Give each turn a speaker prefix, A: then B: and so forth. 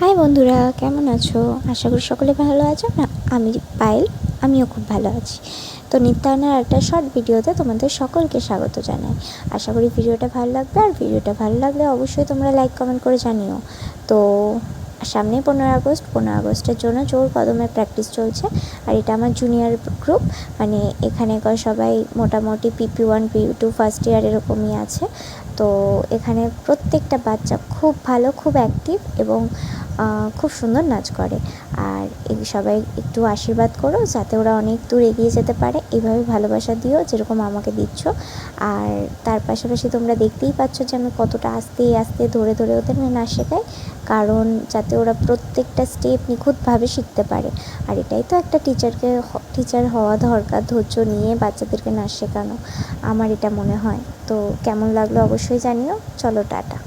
A: High বন্ধুরা, কেমন আছো? আশা করি সকলে ভালো আছো। না, আমি পায়েল, আমিও খুব ভালো আছি। তো নিত্যায়নের একটা শর্ট ভিডিওতে তোমাদের সকলকে স্বাগত জানাই। আশা করি ভিডিওটা ভালো লাগবে, আর ভিডিওটা ভালো লাগলে অবশ্যই তোমরা লাইক কমেন্ট করে জানিও। তো সামনে পনেরো আগস্ট পনেরো আগস্টের জন্য জোর কদমে প্র্যাকটিস চলছে, আর এটা আমার জুনিয়র গ্রুপ মানে এখানেকার সবাই মোটামুটি PP one PP two first year এরকমই আছে। তো এখানে প্রত্যেকটা বাচ্চা খুব ভালো, খুব অ্যাক্টিভ এবং খুব সুন্দর নাচ করে। আর এই সবাই একটু আশীর্বাদ করো যাতে ওরা অনেক দূর এগিয়ে যেতে পারে। এইভাবে ভালোবাসা দিও যেরকম আমাকে দিচ্ছ। আর তার পাশাপাশি তোমরা দেখতেই পাচ্ছ যে আমি কতটা আস্তে আস্তে ধরে ধরে ওদের নাচ শেখাই। কারণ যাতে ওরা প্রত্যেকটা স্টেপ নিখুঁতভাবে শিখতে পারে। আর এটাই তো একটা টিচারকে টিচার হওয়া দরকার, ধৈর্য নিয়ে বাচ্চাদেরকে নাচ শেখানো। আমার এটা মনে হয়। তো কেমন লাগল অবশ্যই জানিও। চলো, টাটা।